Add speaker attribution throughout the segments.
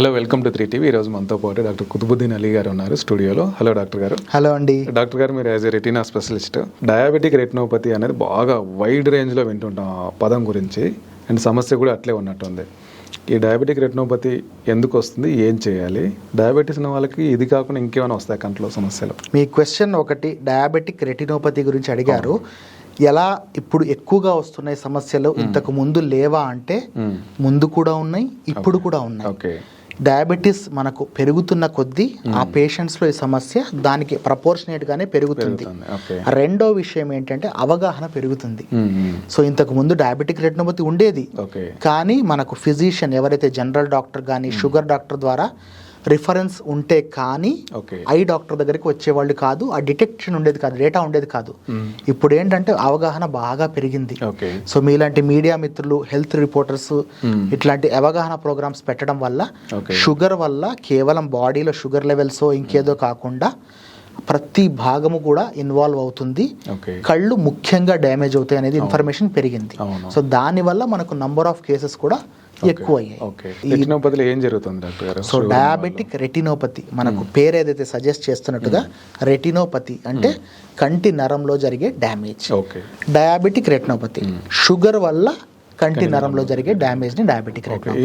Speaker 1: Hello welcome to three TV. ఈరోజు మనతో పాటు డాక్టర్ కుతుబుద్దీన్ అలీ గారు ఉన్నారు స్టూడియోలో. హలో డాక్టర్ గారు.
Speaker 2: హలో అండి.
Speaker 1: డాక్టర్ గారు మీరు as a retina specialist diabetic retinopathy అనేది బాగా వైడ్ రేంజ్లో వింటుంటాం ఆ పదం గురించి. అండ్ సమస్య కూడా అట్లే ఉన్నట్టుంది. ఈ డయాబెటిక్ రెటినోపతి ఎందుకు వస్తుంది? ఏం చేయాలి? డయాబెటీస్ ఉన్న వాళ్ళకి ఇది కాకుండా ఇంకేమైనా వస్తాయి కంట్లో సమస్యలు?
Speaker 2: మీ క్వశ్చన్ ఒకటి డయాబెటిక్ రెటినోపతి గురించి అడిగారు. ఎలా ఇప్పుడు ఎక్కువగా వస్తున్నాయి సమస్యలు? ఇంతకు ముందు లేవా అంటే. ముందు కూడా ఉన్నాయి ఇప్పుడు కూడా ఉన్నాయి.
Speaker 1: ఓకే.
Speaker 2: డయాబెటీస్ మనకు పెరుగుతున్న కొద్దీ ఆ పేషెంట్స్లో ఈ సమస్య దానికి ప్రపోర్షనేట్ గానే పెరుగుతుంది. రెండో విషయం ఏంటంటే అవగాహన పెరుగుతుంది. సో ఇంతకు ముందు డయాబెటిక్ రెటినోపతి ఉండేది. కానీ మనకు ఫిజిషియన్ ఎవరైతే జనరల్ డాక్టర్ కానీ షుగర్ డాక్టర్ ద్వారా రిఫరెన్స్ ఉంటే కానీ ఐ డాక్టర్ దగ్గరికి వచ్చేవాళ్ళు కాదు ఆ డిటెక్షన్ ఉండేది కాదు డేటా ఉండేది కాదు. ఇప్పుడు ఏంటంటే అవగాహన బాగా పెరిగింది.
Speaker 1: ఓకే.
Speaker 2: సో మీలాంటి మీడియా మిత్రులు హెల్త్ రిపోర్టర్స్. ఇట్లాంటి అవగాహన ప్రోగ్రామ్స్ పెట్టడం వల్ల షుగర్ వల్ల కేవలం బాడీలో షుగర్ లెవెల్స్ ఇంకేదో కాకుండా ప్రతి భాగము కూడా ఇన్వాల్వ్ అవుతుంది. కళ్ళు ముఖ్యంగా డ్యామేజ్ అవుతాయి అనేది ఇన్ఫర్మేషన్ పెరిగింది. సో దానివల్ల మనకు నంబర్ ఆఫ్ కేసెస్ కూడా ఎక్కువ అయ్యాయి.
Speaker 1: ఏం జరుగుతుంది డాక్టర్ గారు?
Speaker 2: సో డయాబెటిక్ రెటినోపతి మనకు పేరు ఏదైతే సజెస్ట్ చేస్తున్నట్టుగా రెటినోపతి అంటే కంటి నరంలో జరిగే damage
Speaker 1: okay
Speaker 2: diabetic retinopathy sugar వల్ల కంటి నరంలో జరిగే డ్యామేజ్ని డయాబెటిక్ రెటినోపతి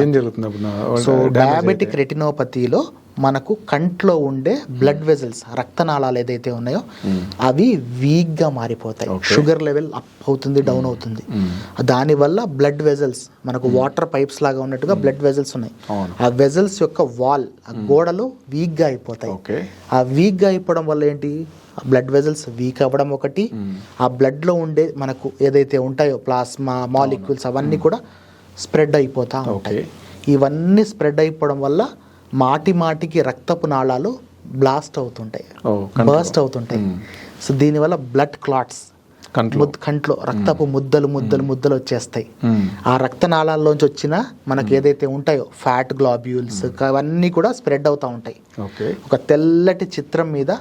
Speaker 2: సో డయాబెటిక్? రెటినోపతిలో మనకు కంట్లో ఉండే బ్లడ్ వెజల్స్ రక్తనాళాలు ఏదైతే ఉన్నాయో అవి వీక్గా మారిపోతాయి. షుగర్ లెవెల్ అప్ అవుతుంది డౌన్ అవుతుంది.
Speaker 1: మ్మ్.
Speaker 2: దానివల్ల బ్లడ్ వెజల్స్ మనకు వాటర్ పైప్స్ లాగా ఉన్నట్టుగా బ్లడ్ వెజల్స్ ఉన్నాయి. ఆ వెజల్స్ యొక్క వాల్ ఆ గోడలు వీక్గా అయిపోతాయి. ఆ వీక్గా అయిపోవడం వల్ల ఏంటి? బ్లడ్ వెజల్స్ వీక్ అవ్వడం ఒకటి. ఆ బ్లడ్లో ఉండే మనకు ఏదైతే ఉంటాయో ప్లాస్మా మాలిక్యూల్స్ అవన్నీ కూడా స్ప్రెడ్ అయిపోతా ఉంటాయి. ఇవన్నీ స్ప్రెడ్ అయిపోవడం వల్ల మాటి మాటికి రక్తపు నాళాలు బ్లాస్ట్ అవుతుంటాయి. బర్స్ట్ అవుతుంటాయి. సో దీనివల్ల బ్లడ్ క్లాట్స్
Speaker 1: కంట్లో.
Speaker 2: రక్తపు ముద్దలు ముద్దలు ముద్దలు వచ్చేస్తాయి. ఆ రక్తనాళాల్లోంచి వచ్చిన మనకి ఏదైతే ఉంటాయో ఫ్యాట్ గ్లాబ్యూల్స్ అవన్నీ కూడా స్ప్రెడ్ అవుతూ ఉంటాయి.
Speaker 1: ఓకే.
Speaker 2: ఒక తెల్లటి చిత్రం మీద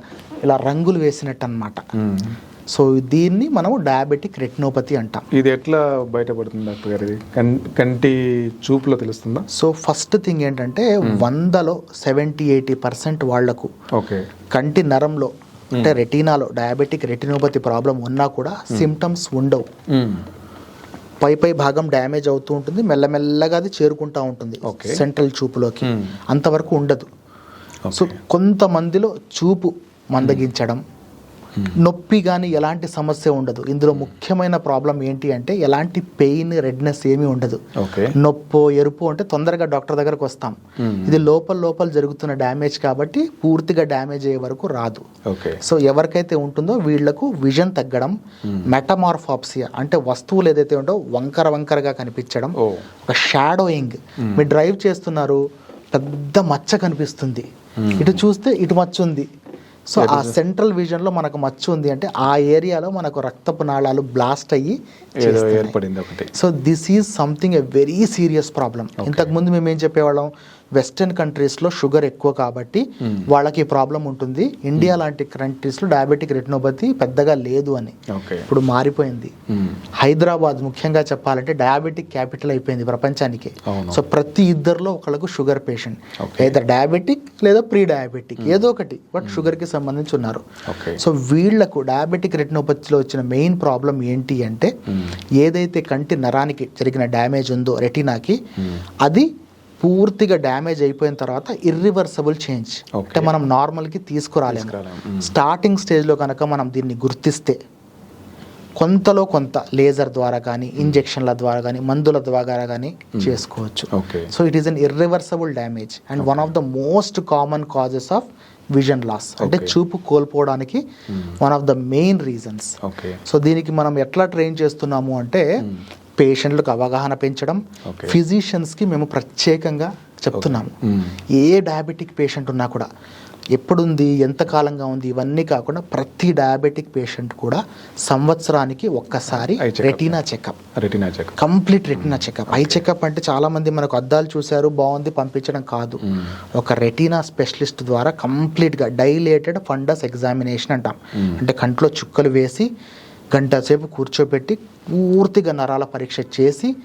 Speaker 2: ఇలా రంగులు వేసినట్టు అనమాట. సో దీన్ని మనం డయాబెటిక్ రెటినోపతి అంటాం.
Speaker 1: ఇది ఎట్లా బయటపడుతుంది డాక్టర్ గారు ఇది కంటి చూపులో తెలుస్తుందా?
Speaker 2: సో ఫస్ట్ థింగ్ ఏంటంటే వందలో సెవెంటీ ఎయిటీ పర్సెంట్ వాళ్ళకు
Speaker 1: ఓకే.
Speaker 2: కంటి నరంలో అంటే రెటీనాలో డయాబెటిక్ రెటినోపతి ప్రాబ్లం ఉన్నా కూడా సిమ్టమ్స్ ఉండవు
Speaker 1: మ్మ్.
Speaker 2: పై పై భాగం డ్యామేజ్ అవుతూ ఉంటుంది మెల్లమెల్లగా అది చేరుకుంటా ఉంటుంది. సెంట్రల్ చూపులోకి
Speaker 1: Hmm.
Speaker 2: అంతవరకు ఉండదు. సో కొంతమందిలో చూపు మందగించడం నొప్పి కానీ ఎలాంటి సమస్య ఉండదు. ఇందులో ముఖ్యమైన ప్రాబ్లం ఏంటి అంటే ఎలాంటి పెయిన్ రెడ్నెస్ ఏమీ ఉండదు.
Speaker 1: ఓకే.
Speaker 2: నొప్పో ఎరుపు అంటే తొందరగా డాక్టర్ దగ్గరకు వస్తాం. ఇది లోపల లోపల జరుగుతున్న డ్యామేజ్ కాబట్టి పూర్తిగా డ్యామేజ్ అయ్యే వరకు రాదు.
Speaker 1: ఓకే.
Speaker 2: సో ఎవరికైతే ఉంటుందో వీళ్ళకు విజన్ తగ్గడం మెటమార్ఫాప్సియా అంటే వస్తువులు ఏదైతే ఉంటో వంకర వంకరగా కనిపించడం ఒక షాడోయింగ్. మీరు డ్రైవ్ చేస్తున్నారు పెద్ద మచ్చ కనిపిస్తుంది. ఇటు చూస్తే ఇటు మచ్చ ఉంది సో ఆ సెంట్రల్ విజన్లో మనకు మచ్చ ఉంది అంటే ఆ ఏరియాలో మనకు రక్తపు నాళాలు బ్లాస్ట్ అయ్యి
Speaker 1: ఏర్పడింది ఒకటి.
Speaker 2: So this is something a very serious problem ఇంతకుముందు మేము ఏం చెప్పేవాళ్ళం? వెస్టర్న్ కంట్రీస్లో షుగర్ ఎక్కువ కాబట్టి వాళ్ళకి ప్రాబ్లం ఉంటుంది. ఇండియా లాంటి కంట్రీస్లో డయాబెటిక్ రెటినోపతి పెద్దగా లేదు అని. ఇప్పుడు మారిపోయింది.
Speaker 1: మ్మ్.
Speaker 2: హైదరాబాద్ ముఖ్యంగా చెప్పాలంటే డయాబెటిక్ క్యాపిటల్ అయిపోయింది ప్రపంచానికి. సో ప్రతి ఇద్దరిలో ఒకళ్ళకు షుగర్ పేషెంట్. ఏదో డయాబెటిక్ లేదా ప్రీ డయాబెటిక్ ఏదో ఒకటి. బట్ షుగర్కి సంబంధించి ఉన్నారు. సో వీళ్ళకు డయాబెటిక్ రెటినోపతిలో వచ్చిన మెయిన్ ప్రాబ్లం ఏంటి అంటే ఏదైతే కంటి నరానికి జరిగిన డ్యామేజ్ ఉందో రెటినాకి అది పూర్తిగా డ్యామేజ్ అయిపోయిన తర్వాత ఇర్రివర్సబుల్ చేంజ్. అంటే మనం నార్మల్కి తీసుకురాలేము. స్టార్టింగ్ స్టేజ్లో కనుక మనం దీన్ని గుర్తిస్తే కొంతలో కొంత లేజర్ ద్వారా కానీ ఇంజెక్షన్ల ద్వారా కానీ మందుల ద్వారా కానీ చేసుకోవచ్చు.
Speaker 1: Okay
Speaker 2: so it is an irreversible damage and one of the most common causes of vision loss అంటే. చూపు కోల్పోవడానికి one of the main reasons
Speaker 1: okay
Speaker 2: so దీనికి మనం ఎట్లా ట్రైన్ చేస్తున్నాము అంటే పేషెంట్లకు అవగాహన పెంచడం. ఫిజిషియన్స్కి మేము ప్రత్యేకంగా చెప్తున్నాము. ఏ డయాబెటిక్ పేషెంట్ ఉన్నా కూడా ఎప్పుడుంది ఎంత కాలంగా ఉంది ఇవన్నీ కాకుండా ప్రతి డయాబెటిక్ పేషెంట్ కూడా సంవత్సరానికి ఒక్కసారి. Retina checkup.
Speaker 1: Retina check
Speaker 2: complete retina checkup. Eye checkup అంటే చాలా మంది మనకు అద్దాలు చూశారు బాగుంది పంపించడం కాదు. ఒక రెటీనా స్పెషలిస్ట్ ద్వారా కంప్లీట్గా డైలేటెడ్ ఫండస్ ఎగ్జామినేషన్ అంటాం. అంటే కంట్లో చుక్కలు వేసి గంట సేపు కూర్చోబెట్టి పూర్తిగా నరాల పరీక్ష చేసి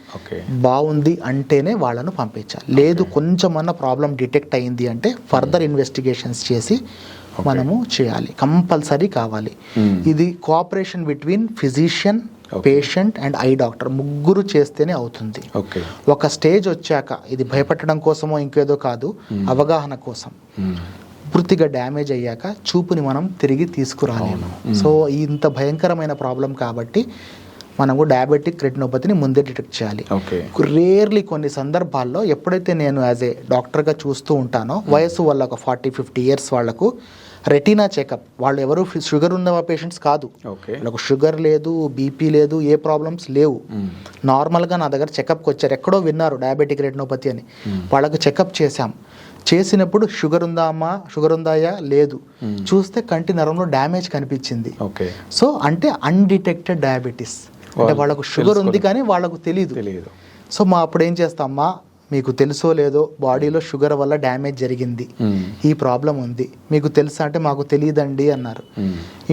Speaker 2: బాగుంది అంటేనే వాళ్ళను పంపించాలి. లేదు కొంచెమన్నా ప్రాబ్లం డిటెక్ట్ అయింది అంటే ఫర్దర్ ఇన్వెస్టిగేషన్స్ చేసి మనము చేయాలి. కంపల్సరీ కావాలి.
Speaker 1: Hmm.
Speaker 2: ఇది cooperation between physician. Patient and eye doctor ముగ్గురు చేస్తేనే అవుతుంది.
Speaker 1: ఓకే.
Speaker 2: ఒక స్టేజ్ వచ్చాక ఇది భయపెట్టడం కోసమో ఇంకేదో కాదు అవగాహన కోసం. పూర్తిగా డ్యామేజ్ అయ్యాక చూపుని మనం తిరిగి తీసుకురాలేము. సో ఇంత భయంకరమైన ప్రాబ్లం కాబట్టి మనము డయాబెటిక్ రెటినోపతిని ముందే డిటెక్ట్ చేయాలి.
Speaker 1: ఓకే.
Speaker 2: రేర్లీ కొన్ని సందర్భాల్లో ఎప్పుడైతే నేను యాజ్ ఏ డాక్టర్గా చూస్తూ ఉంటానో వయసు వల్ల ఒక ఫార్టీ ఫిఫ్టీ ఇయర్స్ వాళ్ళకు రెటీనా చెకప్ వాళ్ళు ఎవరు షుగర్ ఉన్న పేషెంట్స్ కాదు.
Speaker 1: ఓకే.
Speaker 2: వాళ్ళకు షుగర్ లేదు బీపీ లేదు ఏ ప్రాబ్లమ్స్ లేవు. నార్మల్గా నా దగ్గర చెకప్కి వచ్చారు ఎక్కడో విన్నారు డయాబెటిక్ రెటినోపతి అని. వాళ్ళకు చెకప్ చేశాం. చేసినప్పుడు షుగర్ ఉందా అమ్మా షుగర్ ఉందాయా లేదు చూస్తే కంటి నరంలో డ్యామేజ్ కనిపించింది.
Speaker 1: ఓకే.
Speaker 2: సో అంటే అన్డిటెక్టెడ్ డయాబెటీస్. అంటే వాళ్ళకు షుగర్ ఉంది కానీ వాళ్ళకు తెలియదు
Speaker 1: తెలియదు
Speaker 2: సో మా అప్పుడు ఏం చేస్తామా? మీకు తెలుసో లేదో బాడీలో షుగర్ వల్ల డ్యామేజ్ జరిగింది. ఈ ప్రాబ్లం ఉంది. మీకు తెలుసా అంటే మాకు తెలియదండి అన్నారు.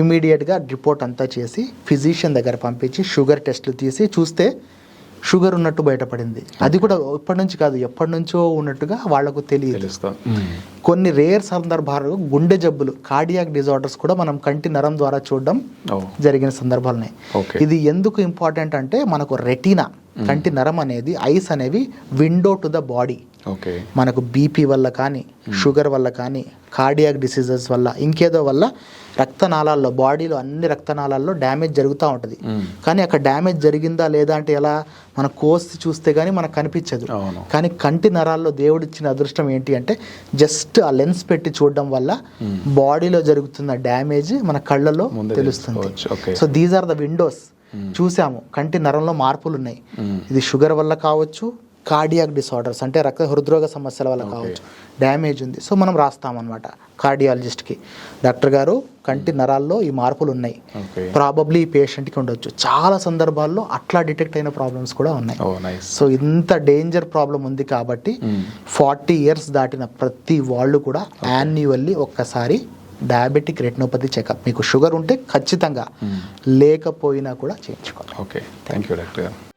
Speaker 2: ఇమీడియట్గా రిపోర్ట్ అంతా చేసి ఫిజిషియన్ దగ్గర పంపించి షుగర్ టెస్ట్లు తీసి చూస్తే షుగర్ ఉన్నట్టు బయటపడింది. అది కూడా ఇప్పటి నుంచి కాదు ఎప్పటి నుంచో ఉన్నట్టుగా వాళ్ళకు తెలియదు. కొన్ని రేర్ సందర్భాలు గుండె జబ్బులు కార్డియాక్ డిజార్డర్స్ కూడా మనం కంటి నరం ద్వారా చూడడం జరిగిన సందర్భాలు ఉన్నాయి
Speaker 1: ఓకే.
Speaker 2: ఇది ఎందుకు ఇంపార్టెంట్ అంటే మనకు రెటీనా కంటి నరం అనేది ఐస్ అనేవి విండో టు ద బాడీ. మనకు బీపీ వల్ల కానీ షుగర్ వల్ల కానీ కార్డియాక్ డిసీజెస్ వల్ల ఇంకేదో వల్ల రక్తనాళాల్లో బాడీలో అన్ని రక్తనాళాల్లో డ్యామేజ్ జరుగుతూ ఉంటుంది. కానీ అక్కడ డ్యామేజ్ జరిగిందా లేదా అంటే ఎలా మన కోసి చూస్తే కానీ మనకు కనిపించదు. కానీ కంటి నరాల్లో దేవుడిచ్చిన అదృష్టం ఏంటి అంటే జస్ట్ ఆ లెన్స్ పెట్టి చూడడం వల్ల బాడీలో జరుగుతున్న డ్యామేజ్ మన కళ్ళలో తెలుస్తుంది.
Speaker 1: Okay
Speaker 2: so these are the windows చూసాము. కంటి నరంలో మార్పులు ఉన్నాయి. ఇది షుగర్ వల్ల కావచ్చు కార్డియాక్ డిసార్డర్స్ అంటే రక్త హృద్రోగ సమస్యల వల్ల కావచ్చు. డ్యామేజ్ ఉంది. సో మనం రాస్తామన్నమాట కార్డియాలజిస్ట్కి. డాక్టర్ గారు కంటి నరాల్లో ఈ మార్పులు ఉన్నాయి. ప్రాబబ్లీ ఈ పేషెంట్కి ఉండొచ్చు. చాలా సందర్భాల్లో అట్లా డిటెక్ట్ అయిన ప్రాబ్లమ్స్ కూడా ఉన్నాయి. సో ఇంత డేంజర్ ప్రాబ్లం ఉంది కాబట్టి ఫార్టీ ఇయర్స్ దాటిన ప్రతి వాళ్ళు కూడా యాన్యువల్లీ ఒక్కసారి డయాబెటిక్ రెటినోపతి చెకప్. మీకు షుగర్ ఉంటే ఖచ్చితంగా లేకపోయినా కూడా చేయించుకోవాలి.
Speaker 1: ఓకే. థ్యాంక్ యూ డాక్టర్ గారు.